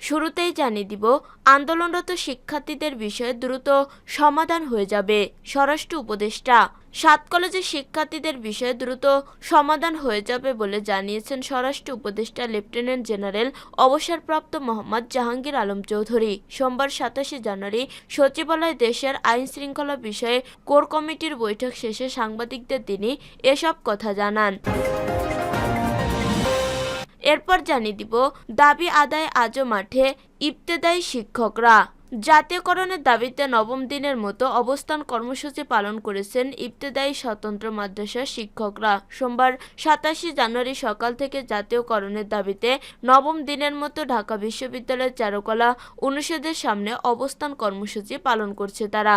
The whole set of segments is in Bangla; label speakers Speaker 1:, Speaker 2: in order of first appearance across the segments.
Speaker 1: শুরুতেই জানিয়ে দিব, আন্দোলনরত শিক্ষার্থীদের বিষয়ে দ্রুত সমাধান হয়ে যাবে, স্বরাষ্ট্র উপদেষ্টা। সাত কলেজের শিক্ষার্থীদের বিষয়ে দ্রুত সমাধান হয়ে যাবে বলে জানিয়েছেন স্বরাষ্ট্র উপদেষ্টা লেফটেন্যান্ট জেনারেল অবসরপ্রাপ্ত মোহাম্মদ জাহাঙ্গীর আলম চৌধুরী। সোমবার সাতাশে জানুয়ারি সচিবালয়ে দেশের আইন শৃঙ্খলা বিষয়ে কোর কমিটির বৈঠক শেষে সাংবাদিকদের তিনি এসব কথা জানান। এরপর জানিয়ে দিব, দাবি আদায় আজও মাঠে, ইবতেদায়ী শিক্ষকরা। জাতীয়করণের দাবিতে নবম দিনের মতো অবস্থান কর্মসূচি পালন করেছেন ইবতেদায়ী স্বতন্ত্র মাদ্রাসার শিক্ষকরা। সোমবার সাতাশে জানুয়ারি সকাল থেকে জাতীয়করণের দাবিতে নবম দিনের মতো ঢাকা বিশ্ববিদ্যালয়ের চারুকলা অনুষদের সামনে অবস্থান কর্মসূচি পালন করছে তারা।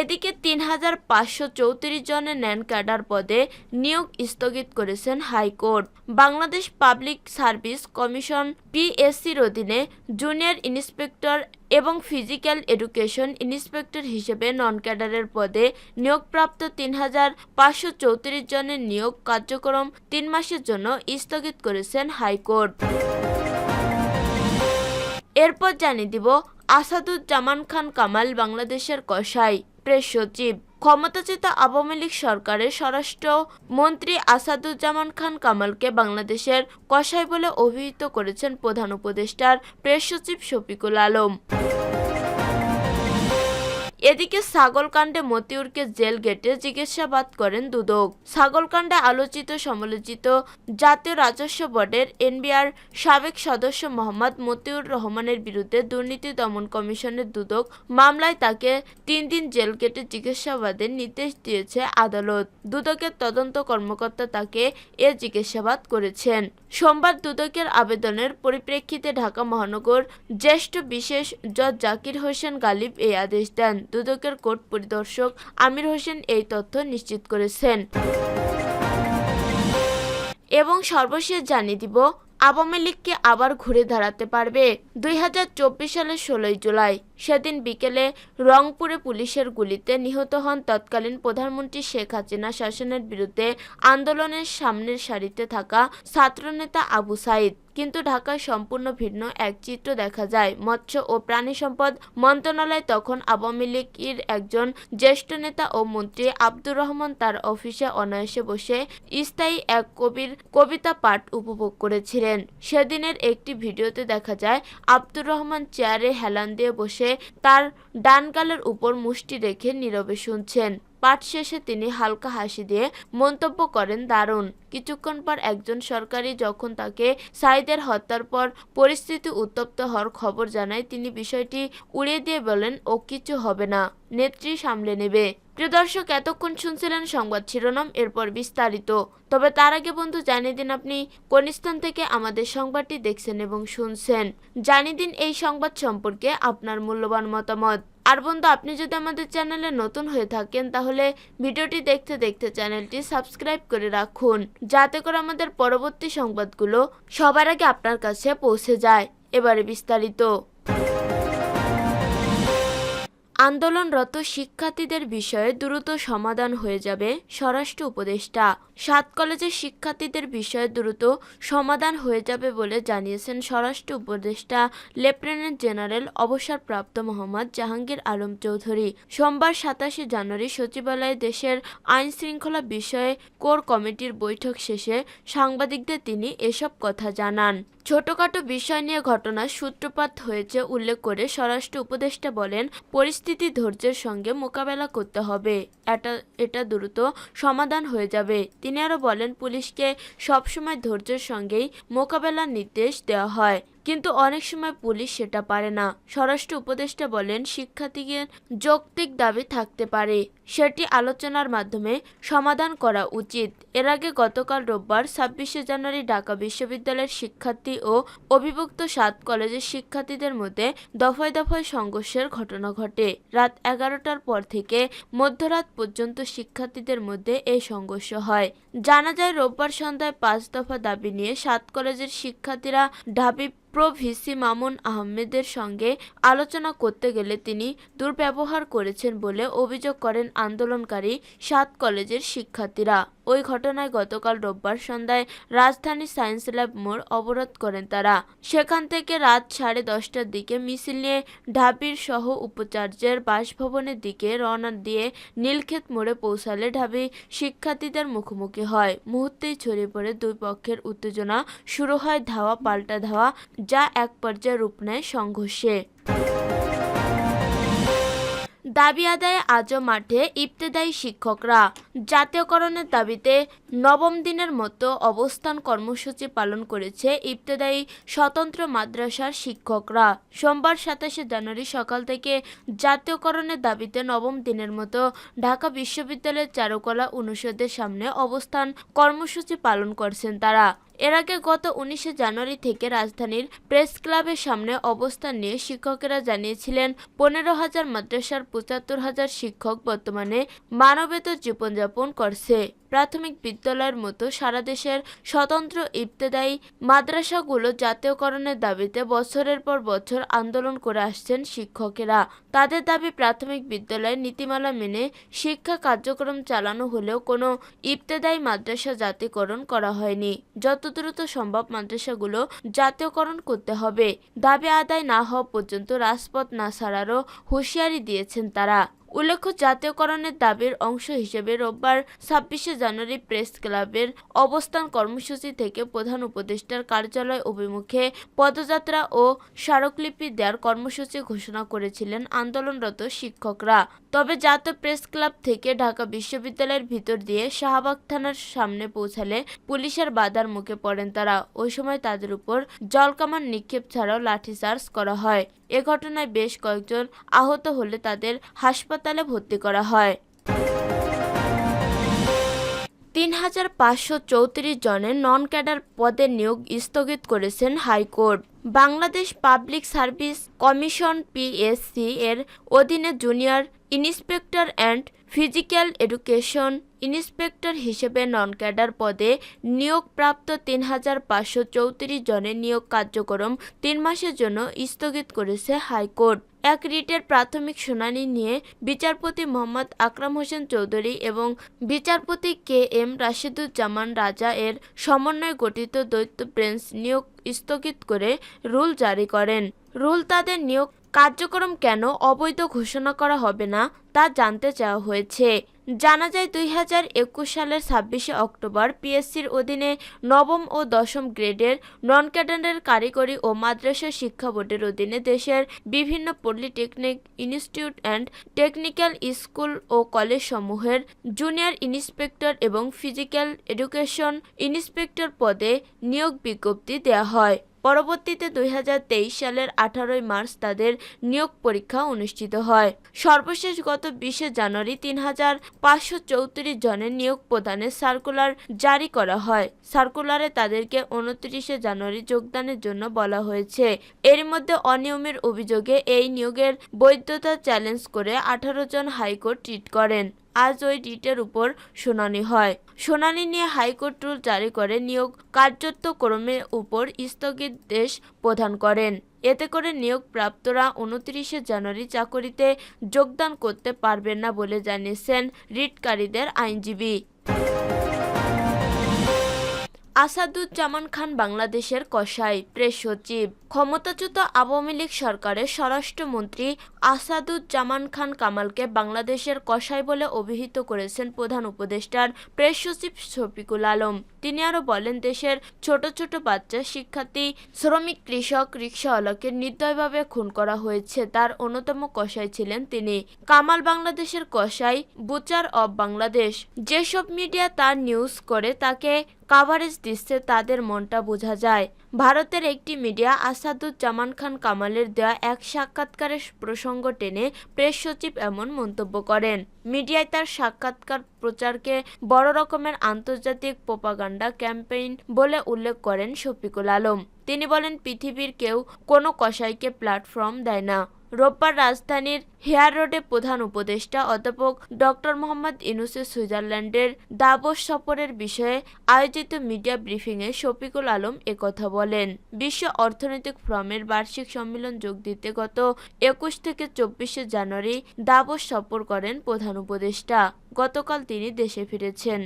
Speaker 1: এদিকে তিন হাজার পাঁচশো চৌত্রিশ জনের ন্যান ক্যাডার পদে নিয়োগ স্থগিত করেছেন high court. Bangladesh public service commission পিএসসির অধীনে জুনিয়র ইন্সপেক্টর এবং ফিজিক্যাল এডুকেশন ইন্সপেক্টর হিসেবে নন ক্যাডারের পদে নিয়োগপ্রাপ্ত তিন হাজার পাঁচশো চৌত্রিশ জনের নিয়োগ কার্যক্রম তিন মাসের জন্য স্থগিত করেছেন হাইকোর্ট। এরপর জানিয়ে দিব, আসাদুজ্জামান খান কামাল বাংলাদেশের কসাই। প্রেস সচিব। ক্ষমতাচ্যুত আওয়ামী লীগ সরকারের স্বরাষ্ট্র মন্ত্রী আসাদুজ্জামান খান কামালকে বাংলাদেশের কসাই বলে অভিহিত করেছেন প্রধান উপদেষ্টার প্রেস সচিব শফিকুল আলম। এদিকে ছাগলকাণ্ডে মতিউরকে জেল গেটে জিজ্ঞাসাবাদ করেন দুদক। ছাগলকাণ্ডে আলোচিত সমালোচিত জাতীয় রাজস্ব বোর্ডের এনবিআর সাবেক সদস্য মোহাম্মদ মতিউর রহমানের বিরুদ্ধে দুর্নীতি দমন কমিশনের দুদক মামলায় তাকে তিন দিন জেল গেটে জিজ্ঞাসাবাদের নির্দেশ দিয়েছে আদালত। দুদকের তদন্ত কর্মকর্তা তাকে এ জিজ্ঞাসাবাদ করেছেন। সোমবার দুদকের আবেদনের পরিপ্রেক্ষিতে ঢাকা মহানগর জ্যেষ্ঠ বিশেষ জজ জাকির হোসেন গালিব এই আদেশ দেন। দুদকের কোর্ট পরিদর্শক আমির হোসেন এই তথ্য নিশ্চিত করেছেন। এবং সর্বশেষ জানিয়ে দিব, আওয়ামী লীগকে আবার ঘুরে দাঁড়াতে পারবে দুই হাজার চব্বিশ সালের ষোলোই জুলাই। সেদিন বিকেলে রংপুরে পুলিশের গুলিতে নিহত হন তৎকালীন প্রধানমন্ত্রী শেখ হাসিনা শাসনের বিরুদ্ধে আন্দোলনের সামনের সারিতে থাকা ছাত্রনেতা আবু সাইদ। কিন্তু ঢাকায় সম্পূর্ণ ভিন্ন এক চিত্র দেখা যায়। মৎস্য ও প্রাণী সম্পদ মন্ত্রণালয় তখন আওয়ামী লীগের একজন জ্যেষ্ঠ নেতা ও মন্ত্রী আব্দুর রহমান তার অফিসে অনায়াসে বসে স্থায়ী এক কবির কবিতা পাঠ উপভোগ করেছিলেন। সেদিনের একটি ভিডিওতে দেখা যায়, আব্দুর রহমান চেয়ারে হেলান দিয়ে বসে তার ডান গালের উপর মুষ্টি রেখে নীরবে শুনছেন। পাঠ শেষে তিনি হালকা হাসি দিয়ে মন্তব্য করেন, দারুণ। কিছুক্ষণ পর একজন সরকারি যখন তাকে সাইদের হত্যার পর পরিস্থিতি উত্তপ্ত হওয়ার খবর জানায়, তিনি বিষয়টি উড়িয়ে দিয়ে বলেন, ও কিছু হবে না, নেত্রী সামলে নেবে। প্রিয় দর্শক, এতক্ষণ শুনছিলেন সংবাদ শিরোনাম, এরপর বিস্তারিত। তবে তার আগে বন্ধু, জানিয়ে দিন আপনি কোন স্থান থেকে আমাদের সংবাদটি দেখছেন এবং শুনছেন। জানিয়ে দিন এই সংবাদ সম্পর্কে আপনার মূল্যবান মতামত। আর বন্ধু, আপনি যদি আমাদের চ্যানেলে নতুন হয়ে থাকেন, তাহলে ভিডিওটি দেখতে দেখতে চ্যানেলটি সাবস্ক্রাইব করে রাখুন, যাতে করে আমাদের পরবর্তী সংবাদগুলো সবার আগে আপনার কাছে পৌঁছে যায়। এবারে বিস্তারিত। আন্দোলনরত শিক্ষার্থীদের বিষয়ে দ্রুত সমাধান হয়ে যাবে স্বরাষ্ট্র উপদেষ্টা। সাত কলেজের শিক্ষার্থীদের বিষয়ে দ্রুত সমাধান হয়ে যাবে বলে জানিয়েছেন স্বরাষ্ট্র উপদেষ্টা লেফটেন্যান্ট জেনারেল অবসরপ্রাপ্ত মোহাম্মদ জাহাঙ্গীর আলম চৌধুরী। সোমবার সাতাশে জানুয়ারি সচিবালয়ে দেশের আইন শৃঙ্খলা বিষয়ে কোর কমিটির বৈঠক শেষে সাংবাদিকদের তিনি এসব কথা জানান। ছোটখাটো বিষয় নিয়ে ঘটনার সূত্রপাত হয়েছে উল্লেখ করে স্বরাষ্ট্র উপদেষ্টা বলেন, পরিস্থিতি ধৈর্যের সঙ্গে মোকাবেলা করতে হবে। এটা এটা দ্রুত সমাধান হয়ে যাবে। তিনি আরও বলেন পুলিশকে সবসময় ধৈর্যের সঙ্গেই মোকাবেলার নির্দেশ দেওয়া হয়। কিন্তু অনেক সময় পুলিশ সেটা পারে না। স্বরাষ্ট্র উপদেষ্টা বলেন, শিক্ষার্থীদের যৌক্তিক দাবি থাকতে পারে। সেটি আলোচনার মাধ্যমে সমাধান করা উচিত। এর আগে গতকাল রোববার ছাব্বিশে জানুয়ারি ঢাকা বিশ্ববিদ্যালয়ের শিক্ষার্থী ও অভিভুক্ত সাত কলেজের শিক্ষার্থীদের মধ্যে দফায় দফায় সংঘর্ষের ঘটনা ঘটে। রাত এগারোটার পর থেকে মধ্যরাত পর্যন্ত শিক্ষার্থীদের মধ্যে এই সংঘর্ষ হয়। জানা যায়, রোববার সন্ধ্যায় পাঁচ দফা দাবি নিয়ে সাত কলেজের শিক্ষার্থীরা ঢাবি প্রো ভিসি মামুন আহমেদের সঙ্গে আলোচনা করতে গেলে তিনি দুর্ব্যবহার করেছেন বলে অভিযোগ করেন আন্দোলনকারী সাত কলেজের শিক্ষার্থীরা। ওই ঘটনায় গতকাল রোববার সন্ধ্যায় রাজধানীর সায়েন্স ল্যাব মোড় অবরোধ করেন তারা। সেখান থেকে রাত সাড়ে দশটার দিকে মিছিল নিয়ে ঢাবির সহ উপাচার্যের বাসভবনের দিকে রওনা দিয়ে নীলক্ষেত মোড়ে পৌঁছালে ঢাবি শিক্ষার্থীদের মুখোমুখি হয়। মুহূর্তেই ছড়িয়ে পড়ে দুই পক্ষের উত্তেজনা, শুরু হয় ধাওয়া, পাল্টা ধাওয়া, যা এক পর্যায়ে রূপ নেয় সংঘর্ষে। দাবি আদায়ে আজও মাঠে ইবতেদায়ী শিক্ষকরা। জাতীয়করণের দাবিতে নবম দিনের মতো অবস্থান কর্মসূচি পালন করেছে ইবতেদায়ী স্বতন্ত্র মাদ্রাসার শিক্ষকরা। সোমবার সাতাশে জানুয়ারি সকাল থেকে জাতীয়করণের দাবিতে নবম দিনের মতো ঢাকা বিশ্ববিদ্যালয়ের চারুকলা অনুষদের সামনে অবস্থান কর্মসূচি পালন করছেন তারা। এর আগে গত উনিশে জানুয়ারি থেকে রাজধানীর প্রেস ক্লাবের সামনে অবস্থান নিয়ে শিক্ষকেরা জানিয়েছিলেন, পনেরো হাজার মাদ্রাসার পঁচাত্তর হাজার শিক্ষক বর্তমানে মানবেতর জীবনযাপন করছে। প্রাথমিক বিদ্যালয়ের মতো সারা দেশের স্বতন্ত্র ইবতেদায়ী মাদ্রাসাগুলো জাতীয়করণের দাবিতে বছরের পর বছর আন্দোলন করে আসছেন শিক্ষকেরা। তাদের দাবি, প্রাথমিক বিদ্যালয়ের নীতিমালা মেনে শিক্ষা কার্যক্রম চালানো হলেও কোনো ইবতেদায়ী মাদ্রাসা জাতীয়করণ করা হয়নি। যত দ্রুত সম্ভব মাদ্রাসাগুলো জাতীয়করণ করতে হবে। দাবি আদায় না হওয়া পর্যন্ত রাজপথ না ছাড়ারও হুঁশিয়ারি দিয়েছেন তারা। উল্লেখ্য, জাতীয়করণের দাবির অংশ হিসেবে রোববার ছাব্বিশে জানুয়ারি প্রেস ক্লাবের অবস্থান কর্মসূচি থেকে প্রধান উপদেষ্টার কার্যালয় অভিমুখে পদযাত্রা ও স্মারকলিপি দেওয়ার কর্মসূচি ঘোষণা করেছিলেন আন্দোলনরত শিক্ষকরা। তবে জাতীয় প্রেস ক্লাব থেকে ঢাকা বিশ্ববিদ্যালয়ের ভিতর দিয়ে শাহবাগ থানার সামনে পৌঁছালে পুলিশের বাধার মুখে পড়েন তারা। ওই সময় তাদের উপর জলকামান নিক্ষেপ ছাড়াও লাঠিচার্জ করা হয়। এ ঘটনায় বেশ কয়েকজন আহত হলে তাদের হাসপাতালে ভর্তি করা হয়। তিন হাজার পাঁচশো চৌত্রিশ জনের নন ক্যাডার পদে নিয়োগ স্থগিত করেছেন high court. Bangladesh public service commission PSC এর অধীনে junior inspector and physical education inspector হিসেবে নন ক্যাডার পদে নিয়োগপ্রাপ্ত তিন হাজার পাঁচশো চৌত্রিশ জনের নিয়োগ কার্যক্রম তিন মাসের জন্য স্থগিত করেছে হাইকোর্ট। এক রিটের প্রাথমিক শুনানি নিয়ে বিচারপতি মোহাম্মদ আকরাম হোসেন চৌধুরী এবং বিচারপতি কে এম রাশিদুজ্জামান রাজা এর সমন্বয়ে গঠিত দ্বৈত বেঞ্চ নিয়োগ স্থগিত করে রুল জারি করেন। রুল তাদের নিয়োগ কার্যক্রম কেন অবৈধ ঘোষণা করা হবে না তা জানতে চাওয়া হয়েছে। জানা যায়, দুই হাজার একুশ সালের ছাব্বিশে অক্টোবর পিএসসির অধীনে নবম ও দশম গ্রেডের নন ক্যাডারের কারিগরি ও মাদ্রাসা শিক্ষা বোর্ডের অধীনে দেশের বিভিন্ন polytechnic institute and technical school O college সমূহের জুনিয়র ইন্সপেক্টর এবং ফিজিক্যাল এডুকেশন ইন্সপেক্টর পদে নিয়োগ বিজ্ঞপ্তি দেওয়া হয়। পরবর্তীতে দুই হাজার তেইশ সালের আঠারোই মার্চ তাদের নিয়োগ পরীক্ষা অনুষ্ঠিত হয়। সর্বশেষ গত বিশে জানুয়ারি তিন হাজার পাঁচশো চৌত্রিশ জনের নিয়োগ প্রদানের সার্কুলার জারি করা হয়। সার্কুলারে তাদেরকে উনত্রিশে জানুয়ারি যোগদানের জন্য বলা হয়েছে। এর মধ্যে অনিয়মের অভিযোগে এই নিয়োগের বৈধতা চ্যালেঞ্জ করে আঠারো জন হাইকোর্ট রিট করেন। আজ ওই রিটের উপর শুনানি হয়। শুনানি নিয়ে হাইকোর্ট রুল জারি করে নিয়োগ কার্যক্রমের উপর স্থগিতাদেশ প্রদান করেন। এতে করে নিয়োগ প্রাপ্তরা উনত্রিশে জানুয়ারি চাকরিতে যোগদান করতে পারবেন না বলে জানিয়েছেন রিটকারীদের আইনজীবী। আসাদুজ্জামান খান বাংলাদেশের কসাই। প্রেস সচিব। ক্ষমতাচ্যুত আওয়ামী লীগ সরকারের স্বরাষ্ট্রমন্ত্রী আসাদুজ্জামান খান কামালকে বাংলাদেশের কসাই বলে অভিহিত করেছেন প্রধান উপদেষ্টার প্রেস সচিব শফিকুল আলম। তিনি আরও বলেন, দেশের ছোট ছোট বাচ্চা, শিক্ষার্থী, শ্রমিক, কৃষক, রিক্সাওয়ালাকে নির্দয়ভাবে খুন করা হয়েছে। তার অন্যতম কসাই ছিলেন তিনি। কামাল বাংলাদেশের কসাই, বুচার অব বাংলাদেশ। যেসব মিডিয়া তার নিউজ করে, তাকে কাভারেজ দিচ্ছে তাদের মনটা বোঝা যায়। ভারতের একটি মিডিয়া আসাদুজ্জামান খান কামালের দেওয়া এক সাক্ষাৎকারের প্রসঙ্গ টেনে প্রেস সচিব এমন মন্তব্য করেন, মিডিয়ায় তার সাক্ষাৎকার প্রচারকে বড় রকমের আন্তর্জাতিক প্রোপাগান্ডা ক্যাম্পেইন বলে উল্লেখ করেন শফিকুল আলম। তিনি বলেন, পৃথিবীর কেউ কোনো কসাইকে প্ল্যাটফর্ম দেয় না। রোববার রাজধানীর হেয়ার রোডে প্রধান উপদেষ্টা অধ্যাপক ডক্টর মোহাম্মদ ইনুসে সুইজারল্যান্ডের দাবস সফরের বিষয়ে আয়োজিত মিডিয়া ব্রিফিংয়ে শফিকুল আলম একথা বলেন। বিশ্ব অর্থনৈতিক ফোরামের বার্ষিক সম্মেলন যোগ দিতে গত একুশ থেকে চব্বিশে জানুয়ারি দাবস সফর করেন প্রধান উপদেষ্টা। গতকাল তিনি দেশে ফিরেছেন।